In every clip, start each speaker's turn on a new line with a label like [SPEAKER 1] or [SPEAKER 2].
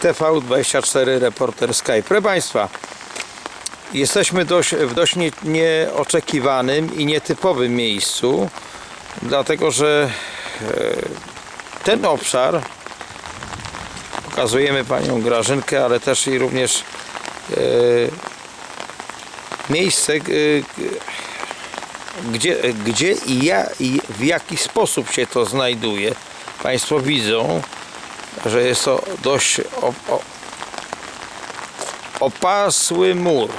[SPEAKER 1] TV24 Reporter Sky. Proszę Państwa, jesteśmy dość, w dość nie, nieoczekiwanym i nietypowym miejscu, dlatego że e, ten obszar pokazujemy Panią Grażynkę, ale też i również e, miejsce, e, gdzie, gdzie i, ja, i w jaki sposób się to znajduje. Państwo widzą, że jest to dość opasły mur.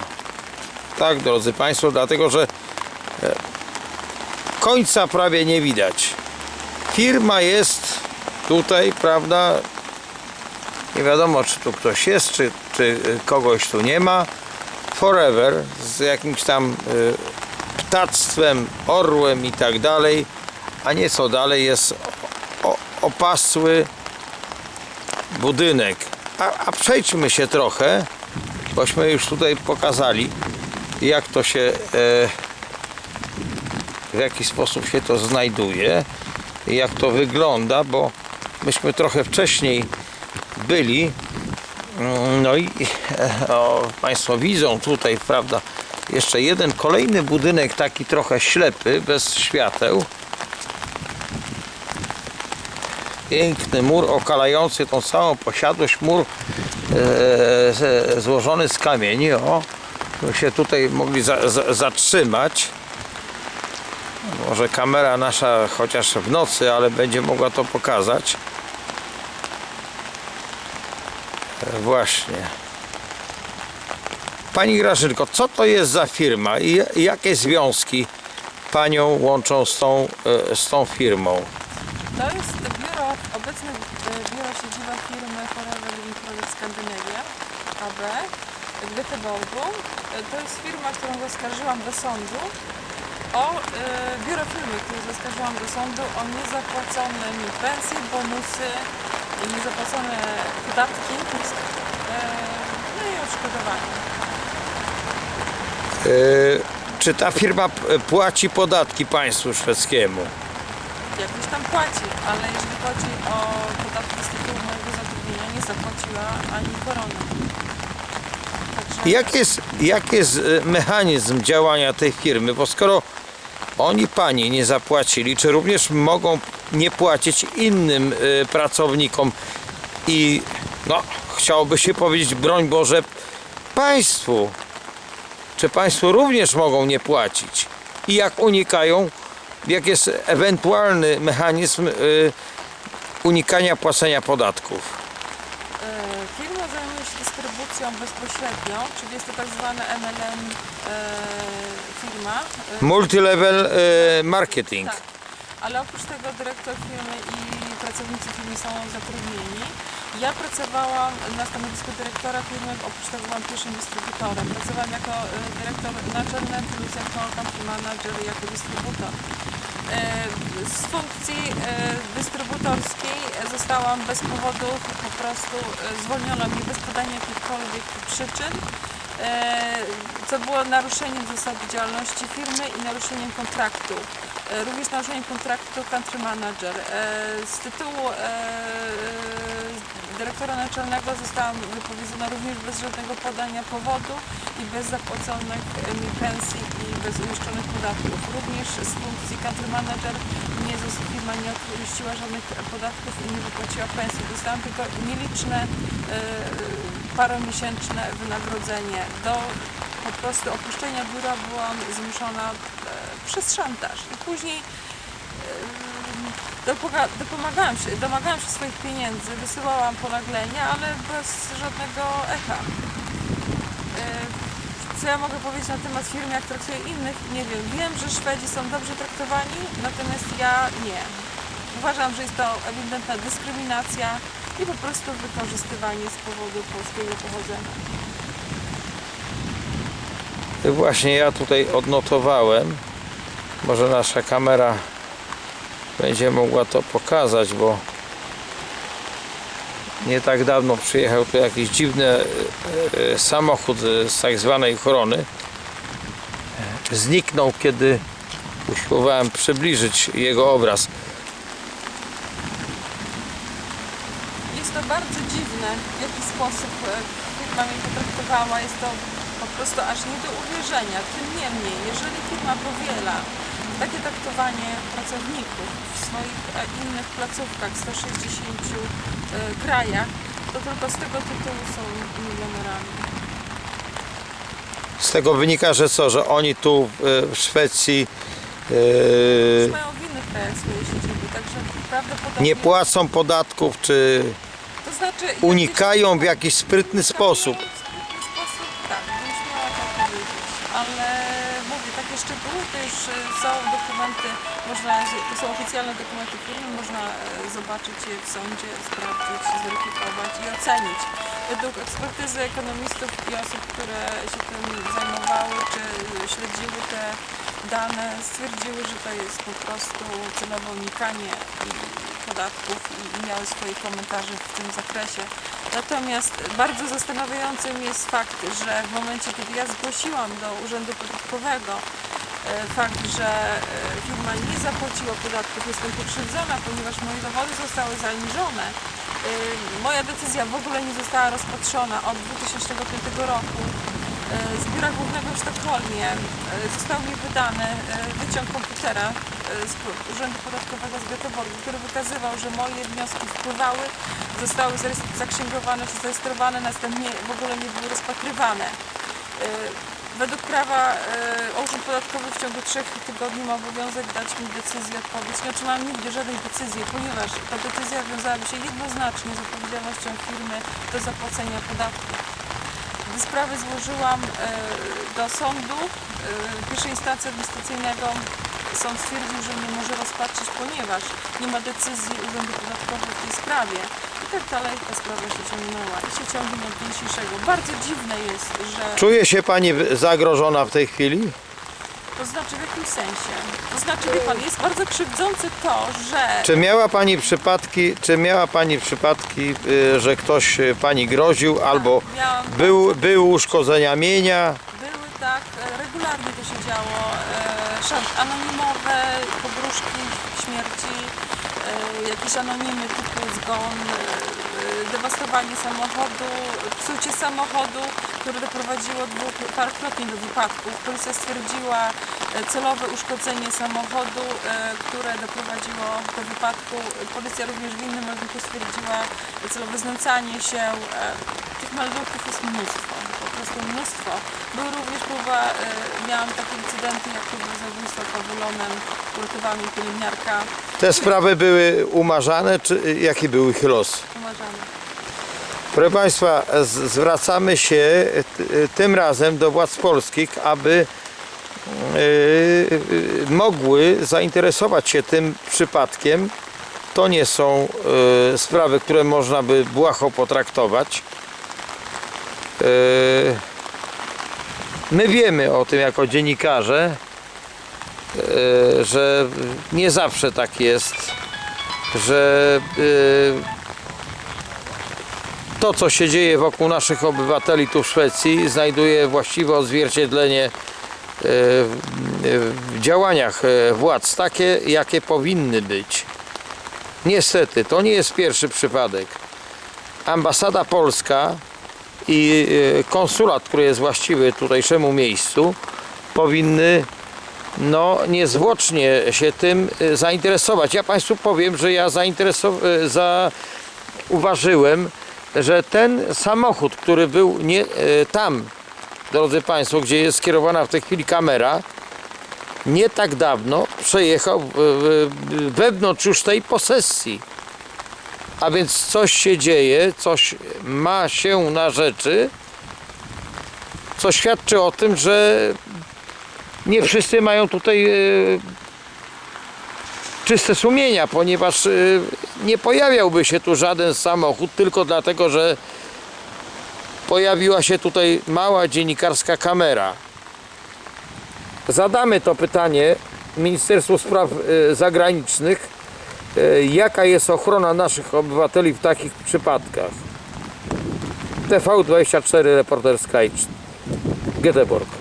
[SPEAKER 1] Tak, drodzy Państwo, dlatego że e, końca prawie nie widać. Firma jest tutaj, prawda? Nie wiadomo, czy tu ktoś jest, czy, czy kogoś tu nie ma. Forever z jakimś tam y, ptactwem, orłem i tak dalej, a nieco dalej jest opasły budynek. A, a przejdźmy się trochę, bośmy już tutaj pokazali, jak to się, e, w jaki sposób się to znajduje, jak to wygląda, bo myśmy trochę wcześniej byli. Mm, No i e, o, Państwo widzą tutaj, prawda, jeszcze jeden kolejny budynek, taki trochę ślepy, bez świateł. Piękny mur okalający tą całą posiadłość, mur e, złożony z kamieni. O, się tutaj mogli za, za, zatrzymać. Może kamera nasza chociaż w nocy, ale będzie mogła to pokazać. E, Właśnie. Pani Grażynko, co to jest za firma i i jakie związki Panią łączą z tą, e, z tą firmą?
[SPEAKER 2] To jest biuro, obecne e, biuro siedziba firmy Forever Living Project Scandinavia AB w Göteborgu. E, To jest firma, którą zaskarżyłam do sądu o e, biuro firmy, które zaskarżyłam do sądu o niezapłacone mi pensje, bonusy, i niezapłacone podatki e, no i odszkodowanie.
[SPEAKER 1] Czy ta firma płaci podatki państwu szwedzkiemu?
[SPEAKER 2] Jakoś tam płaci, ale jeżeli chodzi o podatki z tytułu mojego zatrudnienia, nie zapłaciła ani korony.
[SPEAKER 1] Jak jest, jak jest e, mechanizm działania tej firmy? Bo skoro oni pani nie zapłacili, czy również mogą nie płacić innym e, pracownikom i no, chciałoby się powiedzieć, broń Boże, państwu. Czy państwo również mogą nie płacić? I jak unikają, jak jest ewentualny mechanizm e, unikania płacenia podatków?
[SPEAKER 2] E, Firma zajmuje się dystrybucją bezpośrednią, czyli jest to tak zwane MLM e, firma. E,
[SPEAKER 1] Multilevel e, marketing.
[SPEAKER 2] Tak. Ale oprócz tego dyrektor firmy i pracownicy firmy są zatrudnieni. Ja pracowałam na stanowisku dyrektora firmy, oprócz tego byłam pierwszym dystrybutorem. Pracowałam jako e, dyrektor naczelny plus jako country manager jako dystrybutor. E, Z funkcji e, dystrybutorskiej zostałam bez powodu po prostu zwolniona mnie bez podania jakichkolwiek przyczyn co było naruszeniem zasady działalności firmy i naruszeniem kontraktu. Również naruszeniem kontraktu country manager. Z tytułu dyrektora naczelnego zostałam wypowiedzona również bez żadnego podania powodu i bez zapłaconych mi pensji i bez uiszczonych podatków. Również z funkcji country manager nie, firma nie opuściła żadnych podatków i nie wypłaciła pensji. Dostałam tylko nieliczne e, paromiesięczne wynagrodzenie. Do po prostu opuszczenia biura byłam zmuszona e, przez szantaż. I później e, dopomagałam się, domagałam się swoich pieniędzy, wysyłałam ponaglenia, ale bez żadnego echa. E, Co ja mogę powiedzieć na temat firmy, jak traktuję innych? Nie wiem. Wiem, że Szwedzi są dobrze traktowani, natomiast ja nie. Uważam, że jest to ewidentna dyskryminacja i po prostu wykorzystywanie z powodu polskiego pochodzenia.
[SPEAKER 1] Właśnie ja tutaj odnotowałem. Może nasza kamera będzie mogła to pokazać, bo nie tak dawno przyjechał tu jakiś dziwny e, e, samochód z tak zwanej ochrony. Zniknął, kiedy usiłowałem przybliżyć jego obraz.
[SPEAKER 2] Jest to bardzo dziwne, w jaki sposób e, firma mnie potraktowała. Jest to po prostu aż nie do uwierzenia. Tym niemniej, jeżeli firma powiela takie traktowanie pracowników w swoich e, innych placówkach w 160 e, krajach, to tylko z tego tytułu są milionerami.
[SPEAKER 1] Z tego wynika, że co, że oni tu e, w Szwecji e,
[SPEAKER 2] mają w innych krajach swoje siedziby, także prawdopodobnie...
[SPEAKER 1] nie płacą podatków, czy
[SPEAKER 2] To znaczy,
[SPEAKER 1] unikają w jakiś sprytny sposób.
[SPEAKER 2] W sprytny sposób, tak, bym śmiała tak powiedzieć. Ale szczegóły to już e, są dokumenty, można, są oficjalne dokumenty firmy, można e, zobaczyć je w sądzie, sprawdzić, zweryfikować i ocenić. Według ekspertyzy ekonomistów i osób, które się tym zajmowały, czy śledziły te dane, stwierdziły, że to jest po prostu celowe unikanie i podatków i miały swoje komentarze w tym zakresie. Natomiast bardzo zastanawiającym jest fakt, że w momencie, kiedy ja zgłosiłam do Urzędu Podatkowego fakt, że e, firma nie zapłaciła podatków, jestem pokrzywdzona, ponieważ moje dochody zostały zaniżone. E, Moja decyzja w ogóle nie została rozpatrzona od 2005 roku. E, Z Biura Głównego w Sztokholmie e, został mi wydany e, wyciąg komputera e, z Urzędu Podatkowego z Göteborgu, który wykazywał, że moje wnioski wpływały, zostały zaksięgowane czy zarejestrowane, następnie w ogóle nie były rozpatrywane. E, Według prawa e, Urząd Podatkowy w ciągu trzech tygodni ma obowiązek dać mi decyzję, odpowiedź. Nie otrzymałam nigdy żadnej decyzji, ponieważ ta decyzja wiązałaby się jednoznacznie z odpowiedzialnością firmy do zapłacenia podatku. Gdy sprawę złożyłam e, do sądu e, pierwszej instancji administracyjnego, sąd stwierdził, że nie może rozpatrzyć, ponieważ nie ma decyzji Urzędu Podatkowego w tej sprawie. I tak dalej ta sprawa się ciągnęła i się ciągnie od dnia dzisiejszego. Bardzo dziwne jest, że...
[SPEAKER 1] Czuje się Pani zagrożona w tej chwili?
[SPEAKER 2] To znaczy w jakim sensie? To znaczy, wie Pan, jest bardzo krzywdzące to, że...
[SPEAKER 1] Czy miała Pani przypadki, czy miała Pani przypadki, y, że ktoś y, Pani groził albo
[SPEAKER 2] Miałam
[SPEAKER 1] był, był uszkodzenia mienia?
[SPEAKER 2] Były tak, e, regularnie to się działo. E, szan- anonimowe pogróżki śmierci, e, jakieś anonimy typu zgon, e, dewastowanie samochodu, psucie samochodu, które doprowadziło dwóch, parokrotnie do wypadków. Policja stwierdziła e, celowe uszkodzenie samochodu, które doprowadziło do wypadku. Policja również w innym meldunku stwierdziła celowe znęcanie się. Tych meldunków jest mnóstwo po prostu mnóstwo. Był również próba, miałam takie incydenty jak próba zabójstwa pawelonem, uratowała mnie pielęgniarka,
[SPEAKER 1] Te sprawy były umarzane, czy jaki był ich los?
[SPEAKER 2] umarzane.
[SPEAKER 1] Proszę Państwa, z- zwracamy się tym razem do władz polskich, aby y, y, mogły zainteresować się tym przypadkiem. To nie są y, sprawy, które można by błaho potraktować. My wiemy o tym jako dziennikarze, że nie zawsze tak jest, że y, to, co się dzieje wokół naszych obywateli tu w Szwecji, znajduje właściwe odzwierciedlenie e, w działaniach e, władz, takie jakie powinny być. Niestety, to nie jest pierwszy przypadek. Ambasada polska i e, konsulat, który jest właściwy tutejszemu miejscu, powinny no, niezwłocznie się tym e, zainteresować. Ja Państwu powiem, że ja zainteresow- za uważyłem, że ten samochód, który był nie, e, tam, drodzy Państwo, gdzie jest skierowana w tej chwili kamera, nie tak dawno przejechał wewnątrz już tej posesji. A więc coś się dzieje, coś ma się na rzeczy, co świadczy o tym, że nie wszyscy mają tutaj e, czyste sumienia, ponieważ y, nie pojawiałby się tu żaden samochód tylko dlatego, że pojawiła się tutaj mała dziennikarska kamera. Zadamy to pytanie Ministerstwu Spraw y, Zagranicznych, jaka jest ochrona naszych obywateli w takich przypadkach. TV24 reporter Skype Göteborg.